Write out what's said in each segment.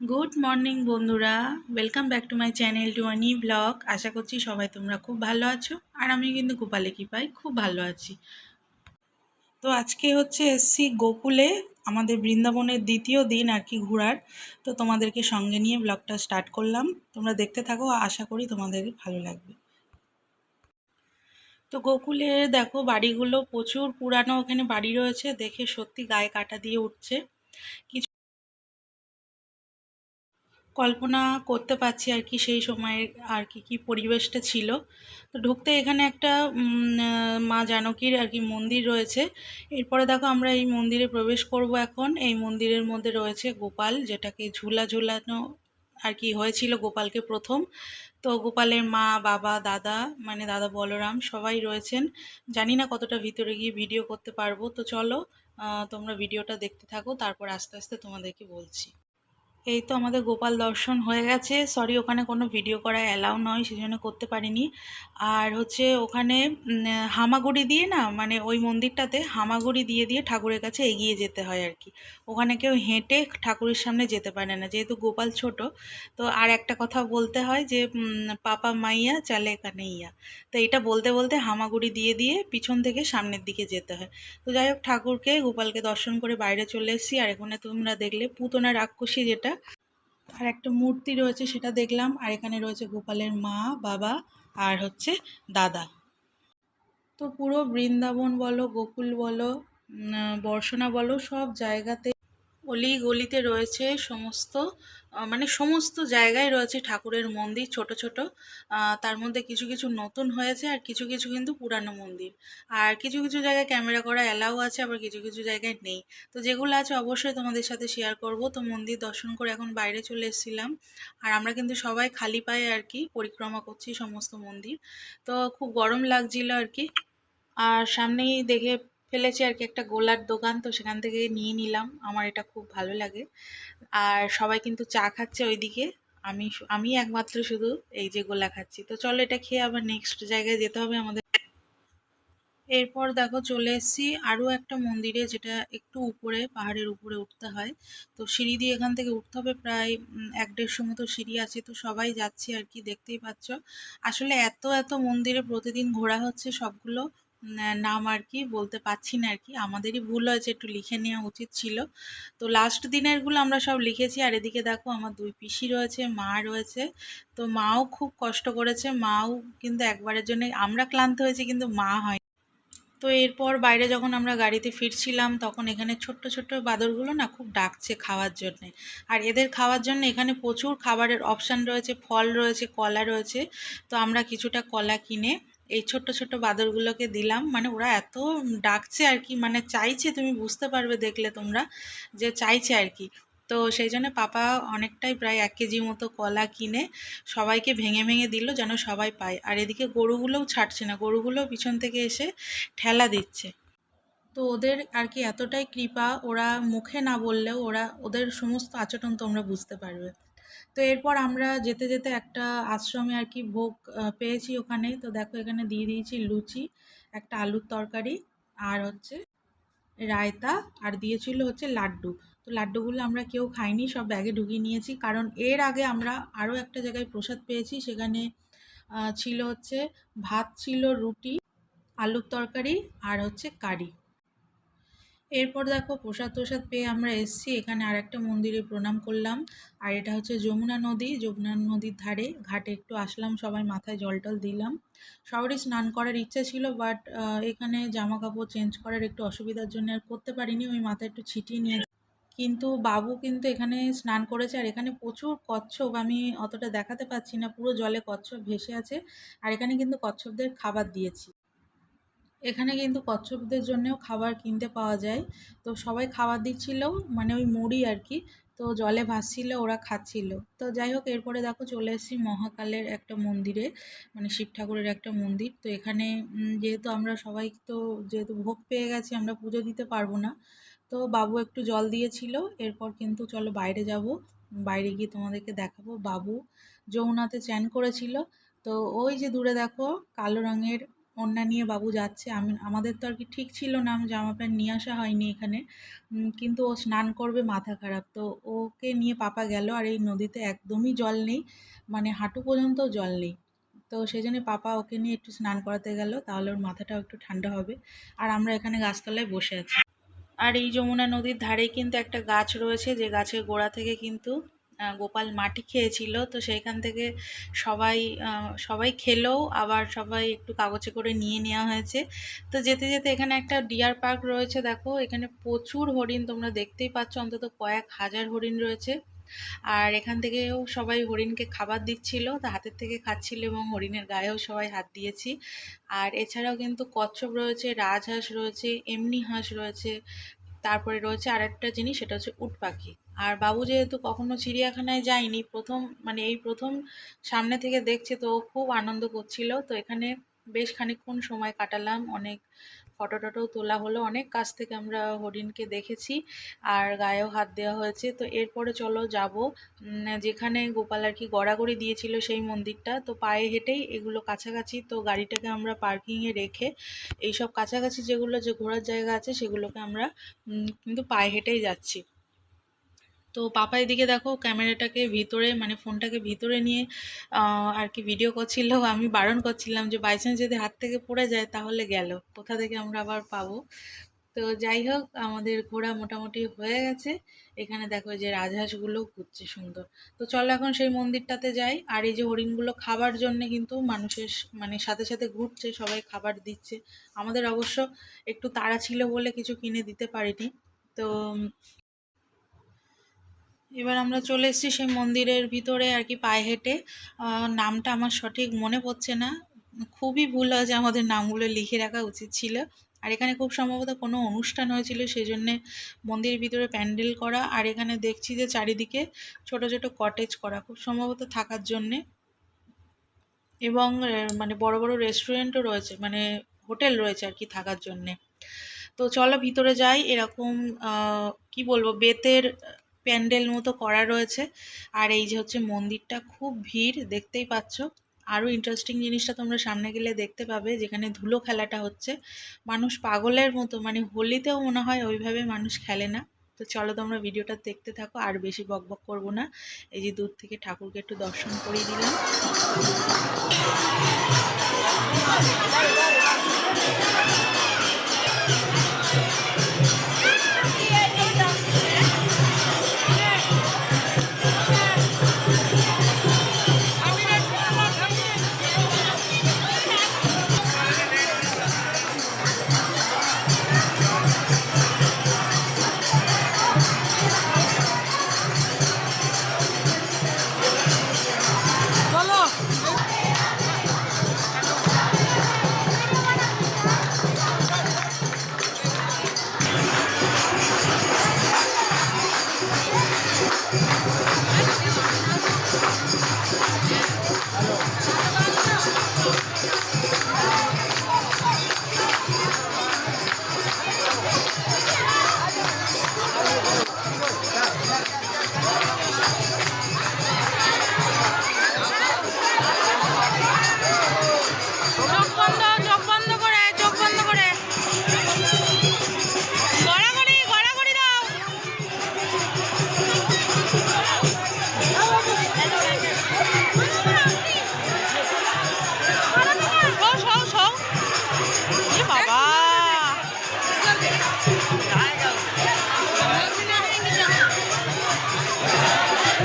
Good morning বন্ধুরা। Welcome back to my channel to blog আশা করছি সবাই তোমরা খুব ভালো আছো, আর আমি কিন্তু গোপালে কৃপায় খুব ভালো আছি। তো আজকে হচ্ছে এসছি গোকুলে, আমাদের বৃন্দাবনের দ্বিতীয় দিন আর কি ঘোরার। তো তোমাদেরকে সঙ্গে নিয়ে ব্লগটা স্টার্ট করলাম। তোমরা দেখতে থাকো, আশা করি তোমাদের ভালো লাগবে। তো গোকুলে দেখো, বাড়িগুলো প্রচুর পুরানো, ওখানে বাড়ি রয়েছে। দেখে সত্যি গায়ে কাটা দিয়ে উঠছে। কিছু কল্পনা করতে পারছি আর কি সেই সময়ের আর কি কি পরিবেশটা ছিল। তো ঢুকতে এখানে একটা মা জানকীর আর কি মন্দির রয়েছে। এরপরে দেখো আমরা এই মন্দিরে প্রবেশ করব এখন। এই মন্দিরের মধ্যে রয়েছে গোপাল, যেটাকে ঝুলা ঝুলানো আর কি হয়েছিল গোপালকে প্রথম। তো গোপালের মা, বাবা, দাদা মানে দাদা বলরাম সবাই রয়েছেন। জানি না কতটা ভিতরে গিয়ে ভিডিও করতে পারব। তো চলো তোমরা ভিডিওটা দেখতে থাকো, তারপর আস্তে আস্তে তোমাদেরকে বলছি। এই তো আমাদের গোপাল দর্শন হয়ে গেছে। সরি ওখানে কোনো ভিডিও করা অ্যালাউ নয়, সেজন্য করতে পারিনি। আর হচ্ছে ওখানে হামাগুড়ি দিয়ে না মানে ওই মন্দিরটাতে হামাগুড়ি দিয়ে দিয়ে ঠাকুরের কাছে এগিয়ে যেতে হয় আর কি। ওখানে কেউ হেঁটে ঠাকুরের সামনে যেতে পারে না, যেহেতু গোপাল ছোট। তো আর একটা কথা বলতে হয় যে পাপা মাইয়া চালে এখানে ইয়া তো এটা বলতে বলতে হামাগুড়ি দিয়ে দিয়ে পিছন থেকে সামনের দিকে যেতে হয়। তো যাই হোক, ঠাকুরকে, গোপালকে দর্শন করে বাইরে চলে এসেছি। আর এখানে তোমরা দেখলে পুতনা রাক্ষসী যেটা আর একটা মূর্তি রয়েছে সেটা দেখলাম। আর এখানে রয়েছে গোপালের মা, বাবা আর হচ্ছে দাদা। তো পুরো বৃন্দাবন বলো, গোকুল বলো বর্ষণা বলো, সব জায়গাতে অলি গলিতে রয়েছে সমস্ত মানে সমস্ত জায়গায় রয়েছে ঠাকুরের মন্দির ছোট ছোট। তার মধ্যে কিছু কিছু নতুন হয়েছে আর কিছু কিছু কিন্তু পুরানো মন্দির। আর কিছু কিছু জায়গায় ক্যামেরা করা অ্যালাউ আছে, আবার কিছু কিছু জায়গায় নেই। তো যেগুলো আছে অবশ্যই তোমাদের সাথে শেয়ার করব। তো মন্দির দর্শন করে এখন বাইরে চলে এসেছিলাম। আর আমরা কিন্তু সবাই খালি পায়ে আর কি পরিক্রমা করছি সমস্ত মন্দির। তো খুব গরম লাগছিল আর কি। আর সামনেই দেখে ফেলেছি আর কি একটা গোলার দোকান, তো সেখান থেকে নিয়ে নিলাম। আমার এটা খুব ভালো লাগে। আর সবাই কিন্তু চা খাচ্ছে ওইদিকে। আমি আমি একমাত্র শুধু এই যে গোলা খাচ্ছি। তো চলো এটা খেয়ে আবার নেক্সট জায়গায় যেতে হবে আমাদের। এরপর দেখো চলে এসেছি আরও একটা মন্দিরে, যেটা একটু উপরে, পাহাড়ের উপরে উঠতে হয়। তো সিঁড়ি দিয়ে এখান থেকে উঠতে হবে প্রায় এক দেড়শো মতো সিঁড়ি আছে। তো সবাই যাচ্ছে আর কি, দেখতেই পাচ্ছ। আসলে এত এত মন্দিরে প্রতিদিন ঘোরা হচ্ছে সবগুলো। নাম আর কি বলতে পারছি না আর কি। আমাদেরই ভুল হয়েছে, একটু লিখে নেওয়া উচিত ছিল। তো লাস্ট দিনেরগুলো আমরা সব লিখেছি, আর এদিকে দেখো আমার দুই পিসি রয়েছে, মা রয়েছে। তো মাও খুব কষ্ট করেছে, মাও কিন্তু একবারের জন্য, আমরা ক্লান্ত হয়েছি কিন্তু মা হয় তো এরপর বাইরে যখন আমরা গাড়িতে ফিরছিলাম, তখন এখানে ছোট্ট ছোট্ট বাদরগুলো না খুব ডাকছে খাওয়ার জন্যে। আর এদের খাওয়ার জন্য এখানে প্রচুর খাবারের অপশান রয়েছে, ফল রয়েছে, কলা রয়েছে। তো আমরা কিছুটা কলা কিনে এই ছোট্ট ছোট্ট বাদরগুলোকে দিলাম। মানে ওরা এত ডাকছে আর কি মানে চাইছে, তুমি বুঝতে পারবে দেখলে তোমরা, যে চাইছে আর কি। তো সেই জন্য পাপা অনেকটাই প্রায় এক কেজি মতো কলা কিনে সবাইকে ভেঙে ভেঙে দিল যেন সবাই পায়। আর এদিকে গরুগুলোও ছাড়ছে না, গরুগুলোও পিছন থেকে এসে ঠেলা দিচ্ছে। তো ওদের আর কি এতটাই কৃপা, ওরা মুখে না বললেও ওরা, ওদের সমস্ত আচরণ তোমরা বুঝতে পারবে। তো এরপর আমরা যেতে যেতে একটা আশ্রমে আর কি ভোগ পেয়েছি ওখানে। তো দেখো এখানে দিয়ে দিয়েছি লুচি, একটা আলুর তরকারি আর হচ্ছে রায়তা আর দিয়েছিল হচ্ছে লাড্ডু। তো লাড্ডুগুলো আমরা কেউ খাইনি, সব ব্যাগে ঢুকিয়ে নিয়েছি। কারণ এর আগে আমরা আরও একটা জায়গায় প্রসাদ পেয়েছি, সেখানে ছিল হচ্ছে ভাত ছিল রুটি, আলুর তরকারি আর হচ্ছে কারি। এরপর দেখো প্রসাদ প্রসাদ পেয়ে আমরা এসছি। এখানে আর একটা মন্দিরে প্রণাম করলাম। আর এটা হচ্ছে যমুনা নদী। যমুনা নদীর ধারে ঘাটে একটু আসলাম, সবাই মাথায় জল টল দিলাম। সবারই স্নান করার ইচ্ছা ছিল, বাট এখানে জামা কাপড় চেঞ্জ করার একটু অসুবিধার জন্য আর করতে পারিনি। ওই মাথায় একটু ছিটিয়ে নিয়ে কিন্তু বাবু কিন্তু এখানে স্নান করেছে আর এখানে প্রচুর কচ্ছপ। আমি অতটা দেখাতে পাচ্ছি না, পুরো জলে কচ্ছপ ভেসে আছে। আর এখানে কিন্তু কচ্ছপদের খাবার দিয়েছি। এখানে কিন্তু কচ্ছপদের জন্যেও খাবার কিনতে পাওয়া যায়। তো সবাই খাবার দিচ্ছিল মানে ওই মুড়ি আর কি তো জলে ভাসছিল, ওরা খাচ্ছিল। তো যাই হোক, এরপরে দেখো চলে এসেছি মহাকালের একটা মন্দিরে মানে শিব ঠাকুরের একটা মন্দির। তো এখানে যেহেতু আমরা সবাই তো, যেহেতু ভোগ পেয়ে গেছি, আমরা পুজো দিতে পারব না। তো বাবু একটু জল দিয়েছিল, এরপর কিন্তু চলো বাইরে যাব। বাইরে গিয়ে তোমাদেরকে দেখাবো। বাবু যমুনাতে চ্যান করেছিল। তো ওই যে দূরে দেখো, কালো রঙের ওড়না নিয়ে বাবু যাচ্ছে। আমি, আমাদের তো আর কি ঠিক ছিল না জামা প্যান্ট নিয়ে আসা হয়নি এখানে। কিন্তু ও স্নান করবে, মাথা খারাপ। তো ওকে নিয়ে পাপা গেল, আর এই নদীতে একদমই জল নেই মানে হাঁটু পর্যন্ত জল নেই। তো সেই জন্য পাপা ওকে নিয়ে একটু স্নান করাতে গেল, তাহলে ওর মাথাটাও একটু ঠান্ডা হবে। আর আমরা এখানে গাছতলায় বসে আছি। আর এই যমুনা নদীর ধারে কিন্তু একটা গাছ রয়েছে, যে গাছের গোড়া থেকে কিন্তু গোপাল মাটি খেয়েছিল। তো সেইখান থেকে সবাই সবাই খেলেও আবার সবাই একটু কাগজে করে নিয়ে নেওয়া হয়েছে। তো যেতে যেতে এখানে একটা ডিয়ার পার্ক রয়েছে। দেখো, এখানে প্রচুর হরিণ তোমরা দেখতেই পাচ্ছ। অন্তত কয়েক হাজার হরিণ রয়েছে। আর এখান থেকেও সবাই হরিণকে খাবার দিচ্ছিল। তো হাতের থেকে খাচ্ছিল এবং হরিণের গায়েও সবাই হাত দিয়েছি। আর এছাড়াও কিন্তু কচ্ছপ রয়েছে, রাজহাঁস রয়েছে, এমনি হাঁস রয়েছে। তারপরে রয়েছে আর একটা জিনিস, সেটা হচ্ছে উট পাখি। আর বাবু যেহেতু কখনো চিড়িয়াখানায় যায়নি, প্রথম মানে এই প্রথম সামনে থেকে দেখছে তো খুব আনন্দ করছিল। তো এখানে বেশ খানিক্ষণ সময় কাটালাম, অনেক ফটো টটো তোলা হলো। অনেক কাছ থেকে আমরা হরিণকে দেখেছি আর গায়েও হাত দেওয়া হয়েছে। তো এরপরে চলো যাব। যেখানে গোপাল আর কি গড়াগড়ি দিয়েছিল সেই মন্দিরটা। তো পায়ে হেঁটেই এগুলো কাছাকাছি। তো গাড়িটাকে আমরা পার্কিংয়ে রেখে এইসব কাছাকাছি যেগুলো যে ঘোরার জায়গা আছে সেগুলোকে আমরা কিন্তু পায়ে হেঁটেই যাচ্ছি। তো পাপা এদিকে দেখো ক্যামেরাটাকে ভিতরে মানে ফোনটাকে ভিতরে নিয়ে আর কি ভিডিও করছিল, আমি বারণ করছিলাম যে বাই চান্স যদি হাত থেকে পড়ে যায় তাহলে গেল, কোথা থেকে আমরা আবার পাবো? তো যাই হোক, আমাদের ঘোরা মোটামুটি হয়ে গেছে, এখানে দেখো যে রাজহাঁসগুলো ঘুরছে সুন্দর। তো চলো এখন সেই মন্দিরটাতে যাই, আর এই যে হরিণগুলো খাবার জন্য কিন্তু মানুষের মানে সাথে সাথে ঘুরছে, সবাই খাবার দিচ্ছে। আমাদের অবশ্য একটু তাড়া ছিল বলে কিছু কিনে দিতে পারিনি, তো এবার আমরা চলে এসেছি সেই মন্দিরের ভিতরে আর কি পায়ে হেঁটে। নামটা আমার সঠিক মনে পড়ছে না। খুবই ভুল হয় যে আমাদের নামগুলো লিখে রাখা উচিত ছিল। আর এখানে খুব সম্ভবত কোনো অনুষ্ঠান হয়েছিল সেই জন্যে মন্দিরের ভিতরে প্যান্ডেল করা। আর এখানে দেখছি যে চারিদিকে ছোট ছোট কটেজ করা, খুব সম্ভবত থাকার জন্যে। এবং মানে বড় বড় রেস্টুরেন্টও রয়েছে মানে হোটেল রয়েছে আর কি থাকার জন্যে। তো চলো ভিতরে যাই, এরকম কি বলব, বেতের প্যান্ডেল মতো করা রয়েছে। আর এই যে হচ্ছে মন্দিরটা খুব ভিড়, দেখতেই পাচ্ছ। আরও ইন্টারেস্টিং জিনিসটা তোমরা সামনে গেলে দেখতে পাবে, যেখানে ধুলো খেলাটা হচ্ছে। মানুষ পাগলের মতো মানে হোলিতেও মনে হয় ওইভাবে মানুষ খেলে না। তো চলো তোমরা ভিডিওটা দেখতে থাকো, আর বেশি বক বক করব না। এই যে দূর থেকে ঠাকুরকে একটু দর্শন করিয়ে দিলাম। চোখ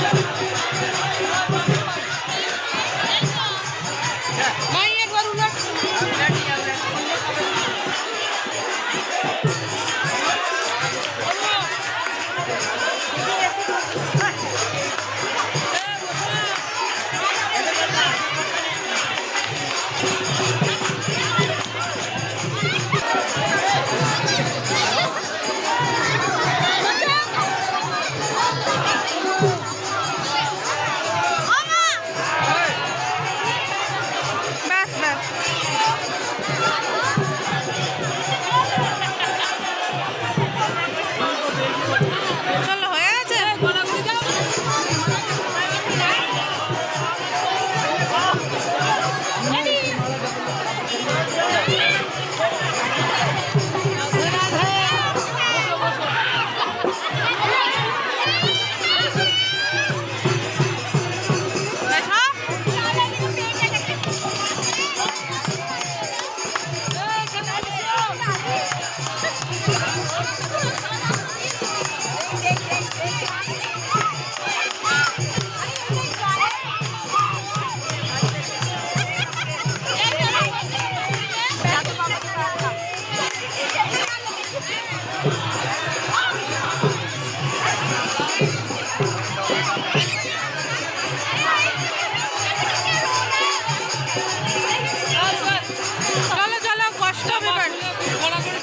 Yeah.